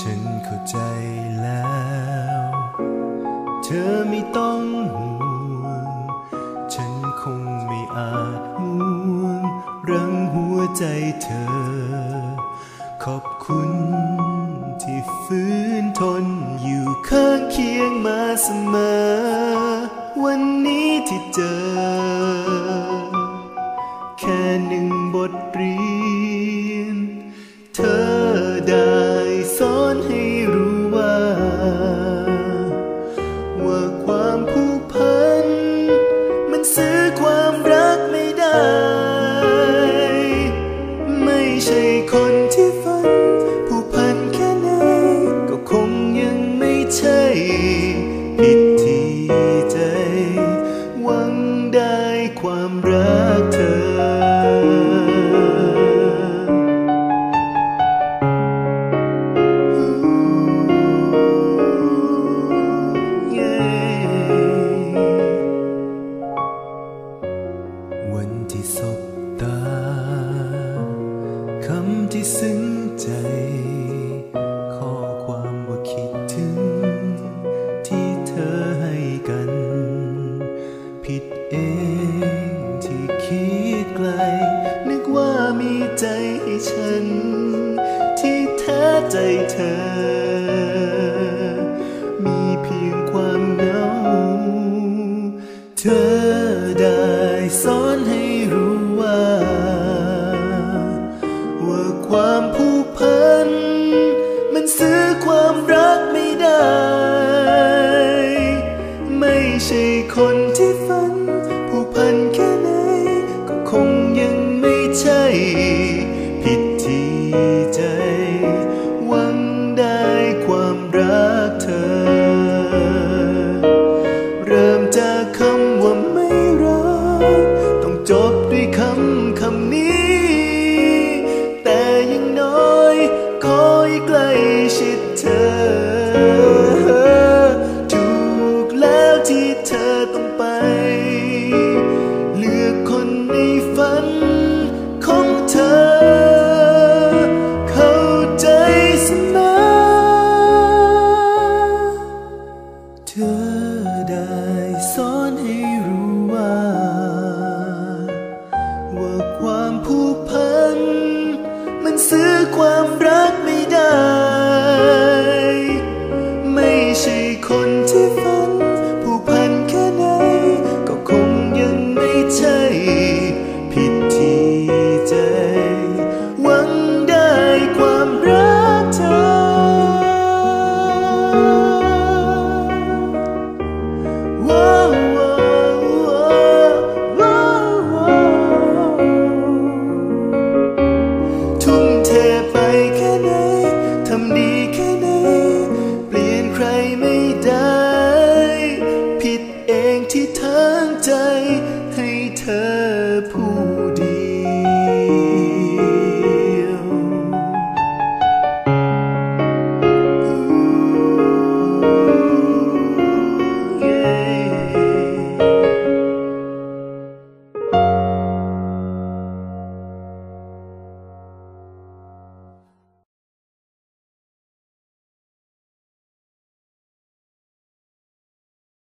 ฉันเข้าใจแล้ว เธอไม่ต้องห่วง ฉันคงไม่อาจห่วง รังหัวใจเธอ ขอบคุณที่ฟื้นทนอยู่ข้างเคียงมาเสมอ วันนี้ที่เจอ รักเธอ วันที่สบตา คำที่ซึ้งใจ นึกว่ามีใจให้ฉัน ที่แท้ใจเธอ มีเพียงความเหงา เธอได้สอนให้รู้ว่า ว่าความผูกพัน มันซื้อความรักไม่ได้ ไม่ใช่คนที่ ธอได้สอนให้ Separe